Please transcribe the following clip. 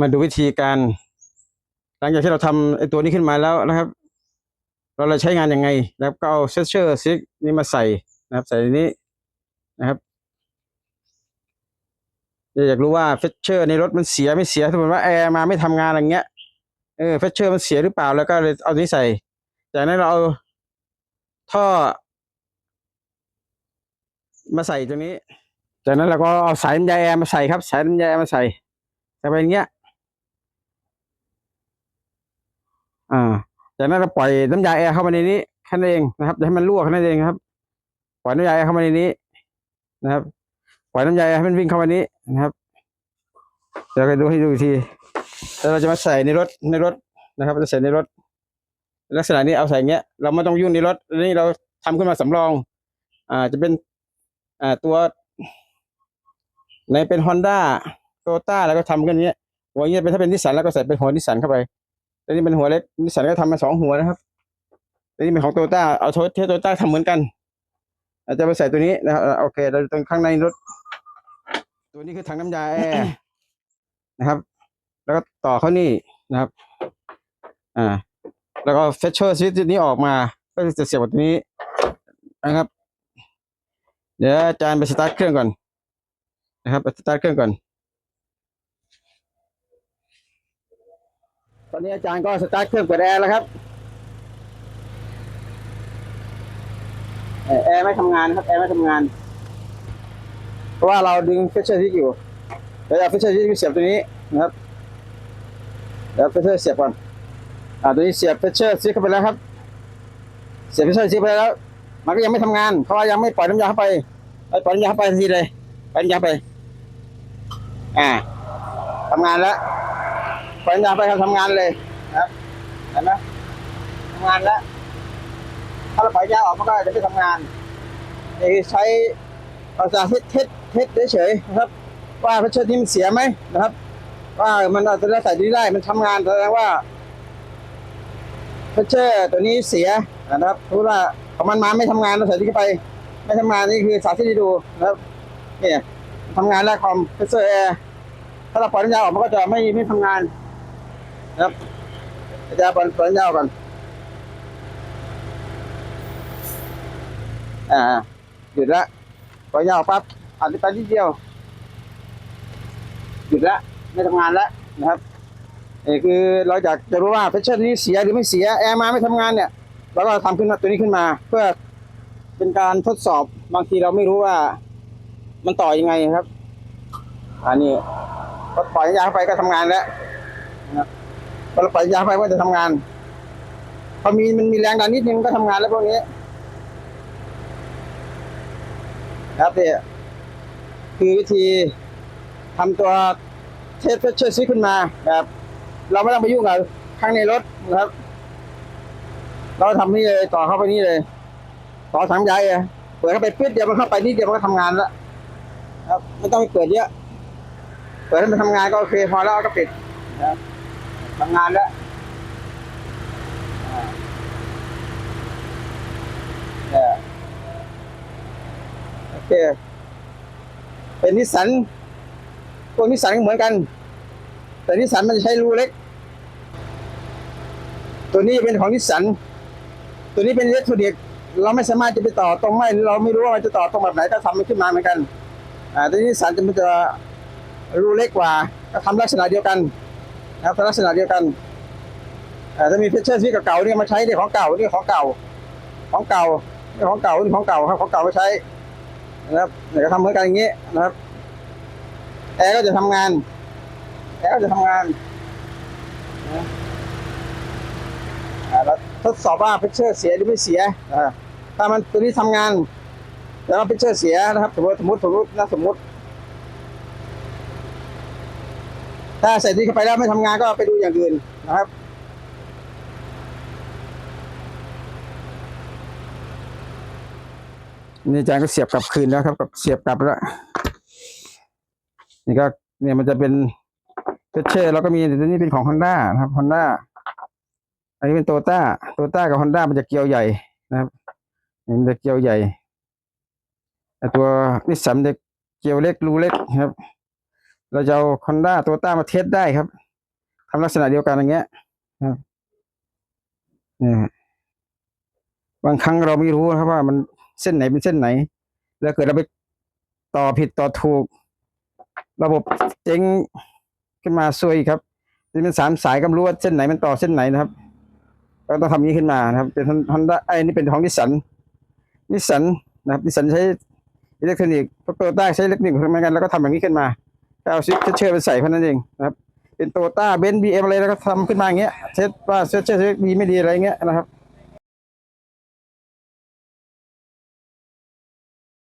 มาดูวิธีการ หลังจากที่เราทำไอ้ตัวนี้ขึ้นมาแล้วนะครับ เราจะใช้งานยังไงนะครับ ก็เอาเซสเชอร์ซิกนี่มาใส่นะครับ ใส่นนี้นะครับอยากรู้ว่าเฟชเชอร์ในรถมันเสียไม่เสียสมมติว่าแอร์มาไม่ทำงานอะไรเงี้ยเออเฟชเชอร์มันเสียหรือเปล่าแล้วก็เลยเอานี้ใส่จากนั้นเราเอาท่อ มาใส่ตรงนี้ จากนั้นเราก็เอาสายน้ำยาแอร์มาใส่ครับ สายน้ำยาแอร์มาใส่ใส่ไปอย่างเงี้ย อ่าจากนั้นเราปล่อยน้ำยาแอร์เข้ามาในนี้แค่นั้นเองนะครับอย่าให้มันรั่วแค่นั้นเองครับ ปล่อยน้ำยาแอร์เข้ามาในนี้นะครับ ปล่อยน้ำยาแอร์ให้มันวิ่งเข้ามานี้นะครับเดี๋ยวไปดูให้ดูอีกทีแล้วเราจะมาใส่ในรถในรถนะครับจะใส่ในรถ ลักษณะนี้เอาใส่เงี้ย เราไม่ต้องยุ่งในรถนนี้เราทำขึ้นมาสำรอง อ่าจะเป็นอ่าตัวในเป็นฮอนด้าโตต้าแล้วก็ทำกันเงี้ยหัวเงี้ยเป็นถ้าเป็นนิสสันแล้วก็ใส่เป็นหัวนิสสันเข้าไป แต่นี่เป็นหัวเล็กนิสสันก็ทำมาสองหัวนะครับแต่นี่เป็นของโตต้าเอาโทเทโตต้าทำเหมือนกัน อาจจะไปใส่ตัวนี้นะครับโอเคเราตรงข้างในรถ ตัวนี้คือถังน้ำยาแอร์นะครับ แล้วก็ต่อเข้านี่นะครับ อ่า แล้วก็เฟชเชอร์สวิตนี้ออกมาก็จะเสียบกับตัวนี้นะครับ เดี๋ยวอาจารย์ไปสตาร์ทเครื่องก่อนนะครับไปสตาร์ทเครื่องก่อน ตอนนี้อาจารย์ก็สตาร์ทเครื่องเปิดแอร์แล้วครับเอ่อแอร์ไม่ทำงานครับแอร์ไม่ทำงาน เพราะว่าเราดึงเฟชเชอร์ที่อยู่เดี๋ยวเอาเฟชเชอร์ที่เสียบตัวนี้นะครับเดี๋ยวเฟชเชอร์เสียบก่อนอ่าตัวนี้เสียบเฟชเชอร์ซีเข้าไปแล้วครับ เสียบเฟชเชอร์ซีไปแล้ว มันก็ยังไม่ทำงาน เพราะว่ายังไม่ปล่อยน้ำยาเข้าไปไปปล่อยน้ำยาเข้าไปทันทีเลยปล่อยน้ำยาไป อ่าทำงานแล้ว ปล่อยน้ำยาไปทำงานเลยนะครับเห็นไหมทำงานแล้ว ถ้าเราปล่อยยาออกมันก็จะไม่ทำงานนี่ใช้ภาษาเทสเทสเทสเฉยๆนะครับ ว่าเพชเชอร์ที่มันเสียไหมนะครับ ว่ามันอาจจะได้ใส่ดีได้มันทำงานแสดงว่าเพชเชอร์ตัวนี้เสียนะครับเพราะว่าของมันมาไม่ทำงานเราใส่ที่เข้าไป ไม่ทำงานนี่คือสาธิตให้ดูนะครับเนี่ยทำงานแล้วคอมเพชเชอร์แอร์ถ้าเราปล่อยน้ำยาออกมันก็จะไม่ไม่ทำงาน ครับจะปล่อยปล่อยน้ำยากก่อนอ่าหยุดละปล่อน้ำยาปั๊บอัดไปนิดเดียว หยุดละไม่ทำงานแล้วนะครับนี่คือเราอยากจะรู้ว่าเพชเชอร์นี้เสียหรือไม่เสียแอร์มาไม่ทำงานเนี่ยเราก็ทำขึ้นตัวนี้ขึ้นมา เพื่อเป็นการทดสอบบางทีเราไม่รู้ว่า มันต่อยังไงครับอันนี้พอปล่อยยาเข้าไปก็ทำงานแล้วนะครับ เราปล่อยยาไปก็จะทำงาน พอมีมันมีแรงดันนิดนึงก็ทำงานแล้วพวกนี้ ครับเนี่ยคือวิธีทำตัวเทสเพชเชอร์ซีขึ้นมาแบบ เราไม่ต้องไปยุ่งกับข้างในรถนะครับ เราทำนี่เลยต่อเข้าไปนี่เลย ต่อถังใหญ่เปิดเข้าไปปิดเดียวมันเข้าไปนิดเดียวมันก็ทำงานแล้วครับไม่ต้องไปเปิดเยอะ เปิดให้มันทำงานก็โอเคพอแล้วก็ปิดนะครับ ทำงานแล้วอ่าเนี่ยโอเค เป็นนิสสันพวกนิสสันก็เหมือนกัน แต่นิสสันมันจะใช้รูเล็ก ตัวนี้เป็นของนิสสัน ตัวนี้เป็นเล็กทรอนิกเราไม่สามารถจะไปต่อตรงไม่ เราไม่รู้ว่ามันจะต่อตรงแบบไหนก็ทำมันขึ้นมาเหมือนกัน อ่าตัวนี้นิสสันจะมันจะรูเล็กกว่าก็ทำลักษณะเดียวกัน นะครับลักษณะเดียวกันอ่าถ้ามีเพชเชอร์ที่เก่าๆนี่มาใช้นี่ของเก่านี่ของเก่า ของเก่านี่ของเก่านี่ของเก่าครับของเก่ามาใช้นะครับเดี๋ยวทำเหมือนกันอย่างนี้นะครับแอร์ก็จะทำงานแอร์ก็จะทำงานนะอ่าแล้วทดสอบว่าเพชเชอร์เสียหรือไม่เสียถ้ามันตัวนี้ทำงานแล้วเพชเชอร์เสียนะครับ สมมติสมมติสมมตินะสมมติ ถ้าใส่ที่เข้าไปแล้วไม่ทำงานก็ไปดูอย่างอื่นนะครับนี่อาจารย์ก็เสียบกลับคืนแล้วครับกับเสียบกลับแล้วนี่ก็เนี่ยมันจะเป็นเชเชอร์แล้วก็มีตัวนี้เป็นของฮอนด้านะครับฮอนด้าอันนี้เป็นโตต้าโตต้ากับฮอนด้ามันจะเกลียวใหญ่นะครับมันจะเกลียวใหญ่แต่ตัวนิสสันจะเกลียวเล็กรูเล็กครับ เราจะเอาฮอนด้าโตต้ามาเทสได้ครับทำลักษณะเดียวกันอย่างเงี้ยนะครับนี่บางครั้งเราไม่รู้ครับว่ามันเส้นไหนเป็นเส้นไหน แล้วเกิดเราไปต่อผิดต่อถูก ระบบเจ๊งขึ้นมาซวยครับนี่เป็นสามสายก็รู้ว่าเส้นไหนมันต่อเส้นไหนนะครับเราต้องทำอย่างนี้ขึ้นมานะครับ เป็นฮอนด้าไอ้นี่เป็นของนิสสันนิสสันนะครับนิสสันใช้อิเล็กทรอนิกส์โตโยต้าใช้อิเล็กทรอนิกส์เหมือนกันแล้วก็ทำอย่างนี้ขึ้นมา เอาซิเชอร์ไปใส่เท่านั้นเองนะครับ เป็นโตต้าเบนซ์บีเอ็มอะไรแล้วก็ทำขึ้นมาอย่างเงี้ยเช็ดว่าเช็ดเช็ดดีไม่ดีอะไรเงี้ยนะครับ